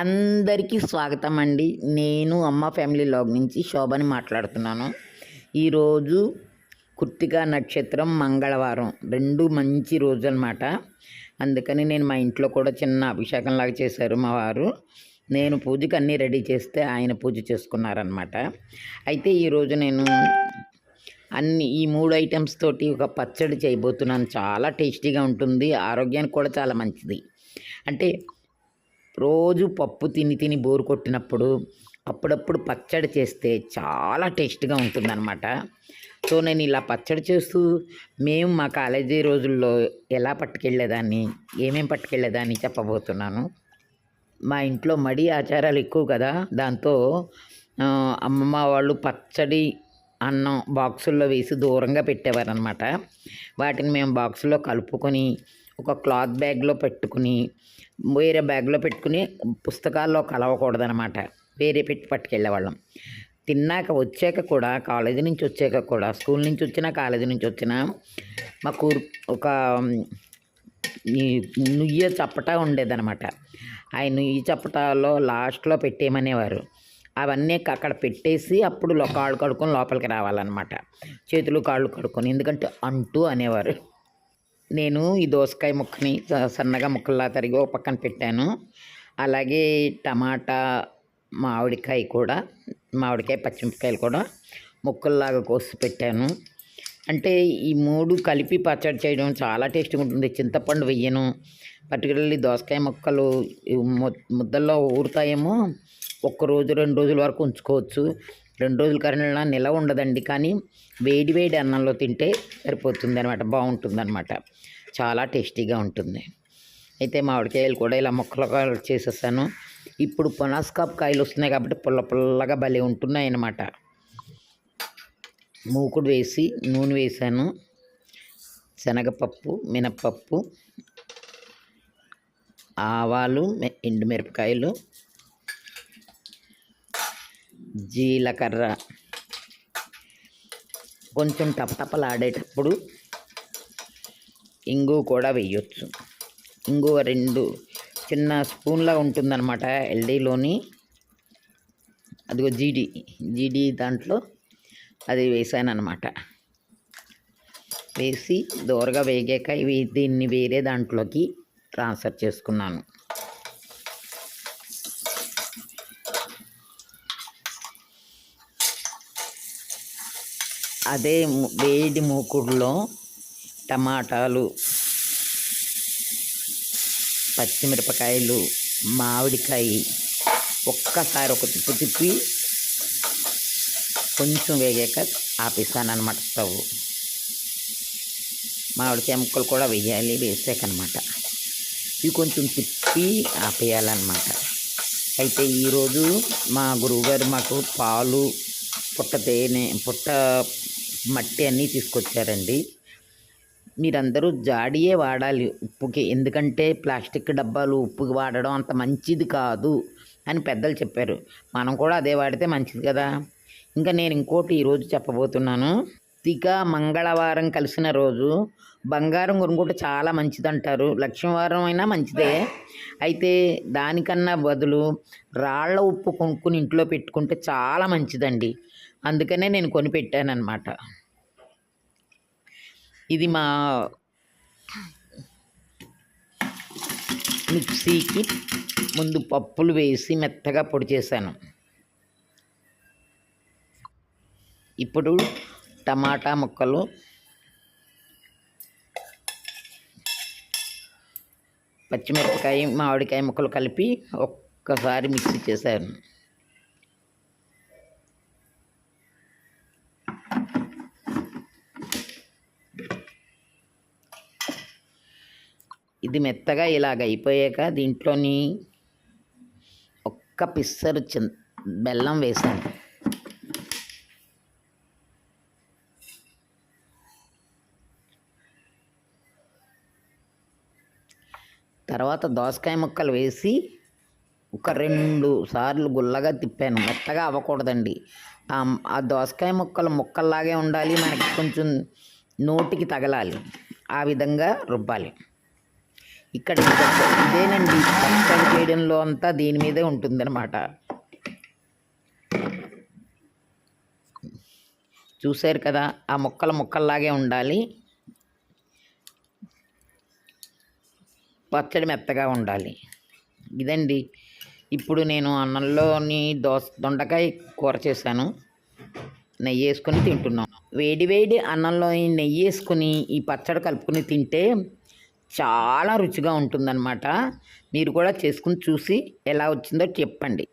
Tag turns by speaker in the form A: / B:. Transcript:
A: అందరికీ స్వాగతం అండి నేను అమ్మ ఫ్యామిలీ లాగ్ నుంచి శోభని మాట్లాడుతున్నాను. ఈరోజు కుర్తిగా నక్షత్రం మంగళవారం. రెండు మంచి రోజు అనమాట అందుకని నేను మా ఇంట్లో కూడా చిన్న అభిషేకం లాగా చేశారు మా వారు. నేను పూజకి అన్నీ రెడీ చేస్తే ఆయన పూజ చేసుకున్నారనమాట అయితే ఈరోజు నేను అన్ని ఈ మూడు ఐటమ్స్ తోటి ఒక పచ్చడి చేయబోతున్నాను. చాలా టేస్టీగా ఉంటుంది. ఆరోగ్యానికి కూడా చాలా మంచిది. అంటే రోజు పప్పు తిని తిని బోరు కొట్టినప్పుడు అప్పుడప్పుడు పచ్చడి చేస్తే చాలా టేస్ట్గా ఉంటుందన్నమాట. సో నేను ఇలా పచ్చడి చేస్తూ మేము మా కాలేజీ రోజుల్లో ఎలా పట్టుకెళ్ళేదాన్ని ఏమేం పట్టుకెళ్ళేదాన్ని చెప్పబోతున్నాను. మా ఇంట్లో మడి ఆచారాలు ఎక్కువ కదా దాంతో అమ్మమ్మ వాళ్ళు పచ్చడి అన్నం బాక్సుల్లో వేసి దూరంగా పెట్టేవారు అనమాట వాటిని మేము బాక్సులో కలుపుకొని ఒక క్లాత్ బ్యాగ్లో పెట్టుకుని వేరే బ్యాగ్లో పెట్టుకుని పుస్తకాల్లో కలవకూడదనమాట. వేరే పెట్టి పట్టుకెళ్ళేవాళ్ళం. తిన్నాక వచ్చాక కూడా కాలేజీ నుంచి వచ్చాక కూడా స్కూల్ నుంచి వచ్చినా కాలేజీ నుంచి వచ్చినా మాకు ఒక నుయ్య చప్పట ఉండేదనమాట. ఆ నుయ్యి చప్పటలో లాస్ట్లో పెట్టేయమనేవారు. అవన్నీ అక్కడ పెట్టేసి అప్పుడు కాళ్ళు కడుక్కొని లోపలికి రావాలన్నమాట చేతులు కాళ్ళు కడుక్కొని ఎందుకంటే అంటూ అనేవారు. నేను ఈ దోసకాయ ముక్కని స- సన్నగా ముక్కల్లా తరిగి ఒక పక్కన పెట్టాను. అలాగే టమాటా మామిడికాయ కూడా మామిడికాయ పచ్చిమిరపకాయలు కూడా ముక్కల్లాగా కోసి పెట్టాను. అంటే ఈ మూడు కలిపి పచ్చడి చేయడం చాలా టేస్ట్గా ఉంటుంది. చింతపండు వెయ్యను పర్టికులర్లీ దోసకాయ ముక్కలు ము- ముద్దల్లో ఊరుతాయేమో ఒక్క రోజు రెండు రోజుల వరకు ఉంచుకోవచ్చు. రెండు రోజుల కన్నా నిలవ ఉండదండి కానీ వేడి వేడి అన్నంలో తింటే సరిపోతుంది అనమాట బాగుంటుంది అనమాట చాలా టేస్టీగా ఉంటుంది. అయితే మామిడికాయలు కూడా ఇలా ముక్కలుగా చేసేసాను. ఇప్పుడు పొనాస్కాప్ కాయలు వస్తున్నాయి కాబట్టి పుల్ల పుల్లగా భలే ఉంటున్నాయి అన్నమాట మూకుడు వేసి నూనె వేసాను. శనగపప్పు మినప్పప్పు ఆవాలు ఎండు ఎండుమిరపకాయలు జీలకర్ర. కొంచెం టపటపలాడేటప్పుడు ఇంగు కూడా వేయొచ్చు. ఇంగు రెండు చిన్న స్పూన్లా ఉంటుందన్నమాట ఎల్డీలోని. అదిగో జీడి జీడి దాంట్లో అది వేసాను అనమాట వేసి దోరగా వేగాక ఇవి దీన్ని వేరే దాంట్లోకి ట్రాన్స్ఫర్ చేసుకున్నాను. అదే వేడి మూకుడులో టమాటాలు పచ్చిమిరపకాయలు మామిడికాయ ఒక్కసారి ఒక తిప్పు తిప్పి కొంచెం వేగాక ఆపేసాను అనమాట స్టవ్. మామిడికాయ ముక్కలు కూడా వేయాలి వేసాకనమాట ఇవి కొంచెం తిప్పి ఆపేయాలన్నమాట. అయితే ఈరోజు మా గురువుగారు మాకు పాలు పుట్ట తేనె పుట్ట మట్టి అన్నీ తీసుకొచ్చారండి. మీరందరూ జాడియే వాడాలి ఉప్పుకి. ఎందుకంటే ప్లాస్టిక్ డబ్బాలు ఉప్పుకి వాడడం అంత మంచిది కాదు అని పెద్దలు చెప్పారు. మనం కూడా అదే వాడితే మంచిది కదా. ఇంకా నేను ఇంకోటి ఈరోజు చెప్పబోతున్నాను. తిక మంగళవారం కలిసిన రోజు బంగారం కొనుక్కుంటే చాలా మంచిది అంటారు లక్ష్మీవారం అయినా మంచిదే. అయితే దానికన్నా బదులు రాళ్ళ ఉప్పు కొనుక్కుని ఇంట్లో పెట్టుకుంటే చాలా మంచిదండి. అందుకనే నేను కొనిపెట్టాను ఇది మా మిక్సీకి ముందు పప్పులు వేసి మెత్తగా పొడి చేశాను. ఇప్పుడు టమాటా ముక్కలు పచ్చిమిరపకాయ మామిడికాయ ముక్కలు కలిపి ఒక్కసారి మిక్సీ చేశాను. ఇది మెత్తగా ఇలాగ అయిపోయాక దీంట్లోని ఒక్క పిస్సరు చిన్ బెల్లం వేసాను. తర్వాత దోసకాయ ముక్కలు వేసి ఒక రెండు సార్లు గుల్లగా తిప్పాను. మెత్తగా అవ్వకూడదండి. ఆ దోసకాయ ముక్కలు ముక్కల్లాగే ఉండాలి. మనకి కొంచెం నోటికి తగలాలి. ఆ విధంగా రుబ్బాలి. ఇక్కడ ఇదేనండి పచ్చడి చేయడంలో అంతా దీని మీదే ఉంటుందన్నమాట. చూశారు కదా ఆ ముక్కలు ముక్కల్లాగే ఉండాలి. పచ్చడి మెత్తగా ఉండాలి. ఇదండి. ఇప్పుడు నేను అన్నంలోని దోస దొండకాయ కూర చేశాను. నెయ్యి వేసుకొని తింటున్నాను వేడి వేడి అన్నంలో నెయ్యి వేసుకుని ఈ పచ్చడి కలుపుకొని తింటే చాలా రుచిగా ఉంటుందన్నమాట. మీరు కూడా చేసుకుని చూసి ఎలా వచ్చిందో చెప్పండి.